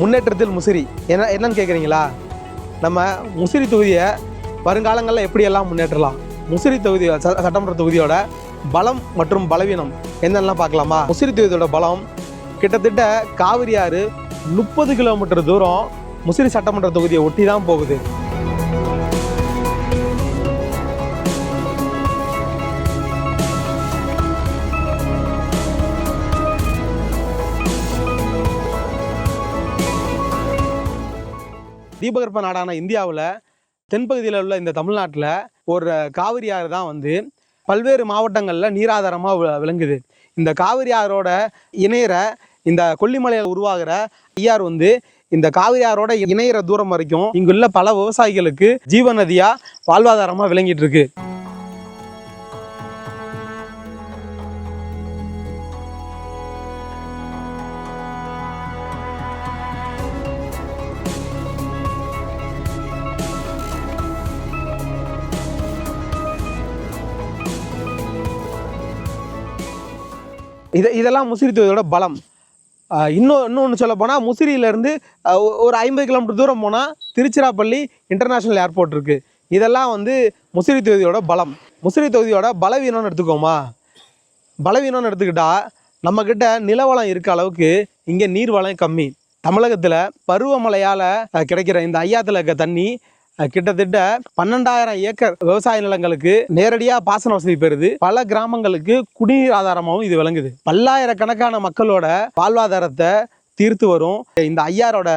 முன்னேற்றத்தில் முசிறி. என்ன என்னன்னு கேட்குறீங்களா நம்ம முசிறி தொகுதியை வருங்காலங்களில் எப்படியெல்லாம் முன்னேற்றலாம்? முசிறி தொகுதி ச- சட்டமன்ற தொகுதியோட பலம் மற்றும் பலவீனம் என்னெல்லாம் பார்க்கலாமா? முசிறி தொகுதியோட பலம் கிட்டத்தட்ட காவிரி ஆறு முப்பது கிலோமீட்டர் தூரம் முசிறி சட்டமன்ற தொகுதியை ஒட்டி தான் போகுது. தீபகற்ப நாடான இந்தியாவில் தென்பகுதியில் உள்ள இந்த தமிழ்நாட்டில் ஒரு காவிரி ஆறு தான் வந்து பல்வேறு மாவட்டங்களில் நீராதாரமாக விளங்குது. இந்த காவிரி ஆறோட இணையிற இந்த கொல்லிமலையில் உருவாகிற ஐயார் வந்து இந்த காவிரி ஆறோட இணையிற தூரம் வரைக்கும் இங்குள்ள பல விவசாயிகளுக்கு ஜீவ வாழ்வாதாரமாக விளங்கிட்டு இருக்கு. இது இதெல்லாம் முசிறி தொகுதியோட பலம். இன்னும் இன்னொன்று சொல்ல போனால் முசிறியிலேருந்து ஒரு ஐம்பது கிலோமீட்டர் தூரம் போனால் திருச்சிராப்பள்ளி இன்டர்நேஷ்னல் ஏர்போர்ட் இருக்குது இதெல்லாம் வந்து முசிறி தொகுதியோட பலம். முசிறி தொகுதியோட பலவீனம்னு எடுத்துக்கோமா? பலவீனம்னு எடுத்துக்கிட்டா நம்மக்கிட்ட நிலவளம் இருக்க அளவுக்கு இங்கே நீர்வளம் கம்மி. தமிழகத்தில் பருவமழையால் கிடைக்கிற இந்த ஐயாத்தில் இருக்க தண்ணி கிட்டத்தட்ட பன்னெண்டாயிரம் ஏக்கர் விவசாய நிலங்களுக்கு நேரடியாக பாசன வசதி பெறுது. பல கிராமங்களுக்கு குடிநீர் ஆதாரமாகவும் இது விளங்குது. பல்லாயிரக்கணக்கான மக்களோட வாழ்வாதாரத்தை தீர்த்து வரும். இந்த ஐயாரோட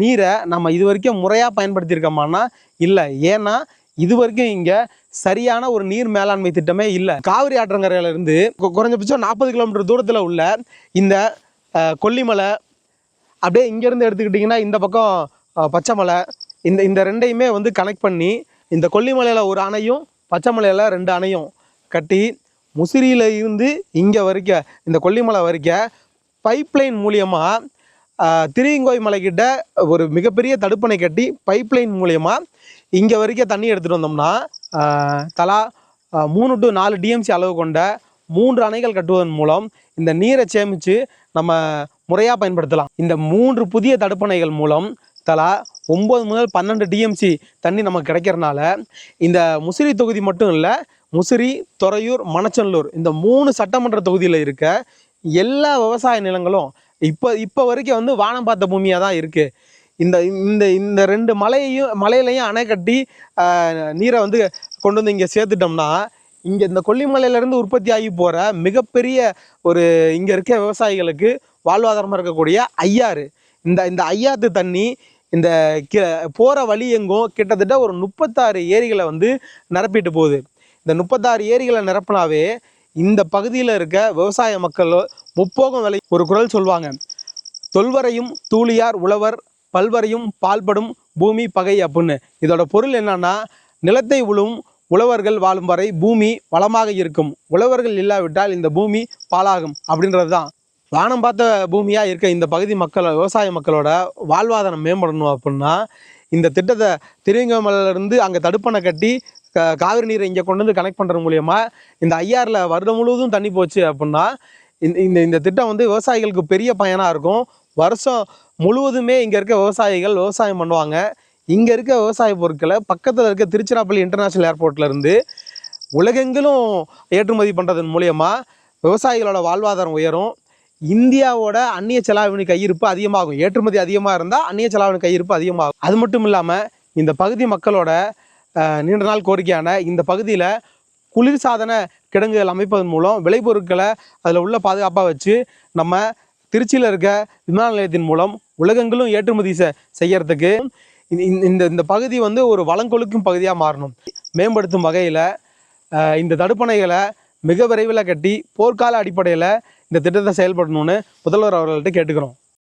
நீரை நம்ம இது வரைக்கும் முறையாக பயன்படுத்தியிருக்கோமான்னா இல்லை. ஏன்னா இது வரைக்கும் இங்கே சரியான ஒரு நீர் மேலாண்மை திட்டமே இல்லை. காவிரி ஆற்றங்கரையிலேருந்து குறைஞ்சபட்சம் நாற்பது கிலோமீட்டர் தூரத்தில் உள்ள இந்த கொல்லிமலை அப்படியே இங்கேருந்து எடுத்துக்கிட்டிங்கன்னா இந்த பக்கம் பச்சைமலை இந்த இந்த ரெண்டையுமே வந்து கனெக்ட் பண்ணி இந்த கொல்லிமலையில் ஒரு அணையும் பச்சைமலையில் ரெண்டு அணையும் கட்டி முசிறியில் இருந்து இங்கே வரைக்க இந்த கொல்லிமலை வரைக்க பைப்லைன் மூலியமாக திருவிங்கோய் மலைக்கிட்ட ஒரு மிகப்பெரிய தடுப்பணை கட்டி பைப்லைன் மூலியமாக இங்கே வரைக்கும் தண்ணி எடுத்துகிட்டு வந்தோம்னா தலா மூணு டு நாலு டிஎம்சி அளவு கொண்ட மூன்று அணைகள் கட்டுவதன் மூலம் இந்த நீரை சேமித்து நம்ம முறையாக பயன்படுத்தலாம். இந்த மூன்று புதிய தடுப்பணைகள் மூலம் தலா ஒம்பது முதல் பன்னெண்டு டிஎம்சி தண்ணி நமக்கு கிடைக்கிறனால இந்த முசிறி தொகுதி மட்டும் இல்லை முசிறி துறையூர் மணச்சல்லூர் இந்த மூணு சட்டமன்ற தொகுதியில் இருக்க எல்லா விவசாய நிலங்களும் இப்போ இப்போ வரைக்கும் வந்து வானம் பார்த்த பூமியாக தான் இருக்குது இந்த இந்த இந்த ரெண்டு மலையையும் மலையிலையும் அணை கட்டி நீரை வந்து கொண்டு வந்து இங்கே சேர்த்துட்டோம்னா இங்கே இந்த கொல்லிமலையிலேருந்து உற்பத்தி ஆகி போகிற மிகப்பெரிய ஒரு இங்கே இருக்க விவசாயிகளுக்கு வாழ்வாதாரமாக இருக்கக்கூடிய ஐயாறு. இந்த இந்த ஐயாத்து தண்ணி இந்த கி போகிற வழி எங்கும் கிட்டத்தட்ட ஒரு முப்பத்தாறு ஏரிகளை வந்து நிரப்பிட்டு போகுது. இந்த முப்பத்தாறு ஏரிகளை நிரப்பினாவே இந்த பகுதியில் இருக்க விவசாய மக்கள் முப்போகம் விலை ஒரு குரல் சொல்லுவாங்க தொல்வரையும் தூளியார் உழவர் பல்வரையும் பால்படும் பூமி பகை அப்புடின்னு இதோட பொருள் என்னன்னா நிலத்தை உழும் உழவர்கள் வாழும் வரை பூமி வளமாக இருக்கும். உழவர்கள் இல்லாவிட்டால் இந்த பூமி பாழாகும் அப்படின்றது தான் வானம் பார்த்த பூமியாக இருக்க இந்த பகுதி மக்கள் விவசாய மக்களோட வாழ்வாதாரம் மேம்படணும் அப்படின்னா இந்த திட்டத்தை திருவங்கமலையிலேருந்து அங்கே தடுப்பணை கட்டி க- காவிரி நீரை இங்கே கொண்டு வந்து கனெக்ட் பண்ணுறது மூலயமா இந்த ஐயாறில் வருடம் முழுவதும் தண்ணி போச்சு அப்படின்னா இந்த இந்த இந்த திட்டம் வந்து விவசாயிகளுக்கு பெரிய பயனாக இருக்கும். வருஷம் முழுவதுமே இங்கே இருக்க விவசாயிகள் விவசாயம் பண்ணுவாங்க. இங்கே இருக்க விவசாய பொருட்களை பக்கத்தில் இருக்க திருச்சிராப்பள்ளி இன்டர்நேஷ்னல் ஏர்போர்ட்லேருந்து உலகெங்கிலும் ஏற்றுமதி பண்ணுறதன் மூலயமா விவசாயிகளோட வாழ்வாதாரம் உயரும். இந்தியாவோட அந்நிய செலாவணி கையிருப்பு அதிகமாகும். ஏற்றுமதி அதிகமாக இருந்தால் அந்நிய செலாவணி கையிருப்பு அதிகமாகும். அது மட்டும் இல்லாமல் இந்த பகுதி மக்களோட நீண்ட நாள் கோரிக்கையான இந்த பகுதியில் குளிர்சாதன கிடங்குகள் அமைப்பதன் மூலம் விளைபொருட்களை அதில் உள்ள பாதுகாப்பாக வச்சு நம்ம திருச்சியில் இருக்க விமான நிலையத்தின் மூலம் உலகங்களும் ஏற்றுமதி செ செய்யறதுக்கு இந்த- இந்த இந்த பகுதி வந்து ஒரு வளங்கொழுக்கும் பகுதியாக மாறணும். மேம்படுத்தும் வகையில் இந்த தடுப்பணைகளை மிக விரைவில் கட்டி போர்க்கால அடிப்படையில் இந்த திட்டத்தை செயல்படணும்னு முதல்வர் அவர்கள்ட்ட கேட்டுக்கிறோம்.